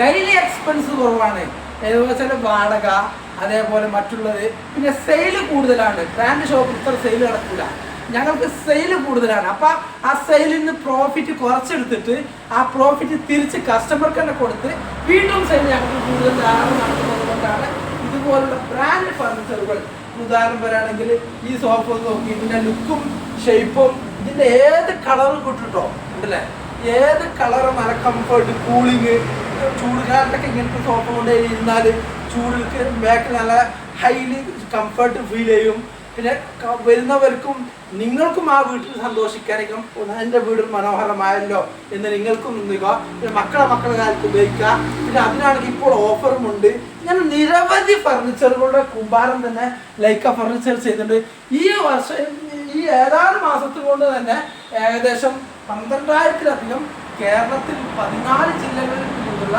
Daily expense കുറവാണ്. ഏതുപോലെ വാടക അതേപോലെ മറ്റുള്ളത്. പിന്നെ സെയിൽ കൂടുതലാണ്. ബ്രാൻഡ് ഷോപ്പ് ഇത്ര സെയിൽ നടക്കില്ല ഞങ്ങൾക്ക് സെയിൽ കൂടുതലാണ്. അപ്പൊ ആ സെയിലിൽ നിന്ന് പ്രോഫിറ്റ് കുറച്ചെടുത്തിട്ട് ആ പ്രോഫിറ്റ് തിരിച്ച് കസ്റ്റമർക്ക് തന്നെ കൊടുത്ത് വീണ്ടും സെയിൽ ഞങ്ങൾക്ക് കൂടുതൽ ധാരാളം നടത്തുന്നത് കൊണ്ടാണ് ഇതുപോലുള്ള ബ്രാൻഡ് ഫർണിച്ചറുകൾ ഉദാഹരണം പറയുകയാണെങ്കിൽ ഈ സോഫ നോക്കി. ഇതിന്റെ ലുക്കും ഷേപ്പും ഇതിന്റെ ഏത് കളറും കിട്ടുട്ടോ? ഉണ്ടല്ലേ? ഏത് കളറും നല്ല കംഫർട്ട് കൂളിങ് ചൂട് കാലത്തൊക്കെ ഇങ്ങനത്തെ സോഫ കൊണ്ട് ഇരുന്നാൽ ചൂടിലേക്ക് ബാക്ക് നല്ല ഹൈലി കംഫർട്ട് ഫീൽ ചെയ്യും. പിന്നെ വരുന്നവർക്കും നിങ്ങൾക്കും ആ വീട്ടിൽ സന്തോഷിക്കാനായിരിക്കും എന്റെ വീട് മനോഹരമായല്ലോ എന്ന് നിങ്ങൾക്കും നിന്നുക പിന്നെ മക്കളെ മക്കളുടെ കാലത്ത് ഉപയോഗിക്കുക. പിന്നെ അതിനാണെങ്കിൽ ഇപ്പോൾ ഓഫറും ഉണ്ട്. ഞാൻ നിരവധി ഫർണിച്ചറുകളുടെ കുമ്പാരം തന്നെ ലൈക്ക ഫർണിച്ചർ ചെയ്തിട്ടുണ്ട് ഈ വർഷം ഈ ഏതാനും മാസത്തിൽ കൊണ്ട് തന്നെ ഏകദേശം പന്ത്രണ്ടായിരത്തിലധികം കേരളത്തിൽ പതിനാല് ജില്ലകളിൽ നിന്നുള്ള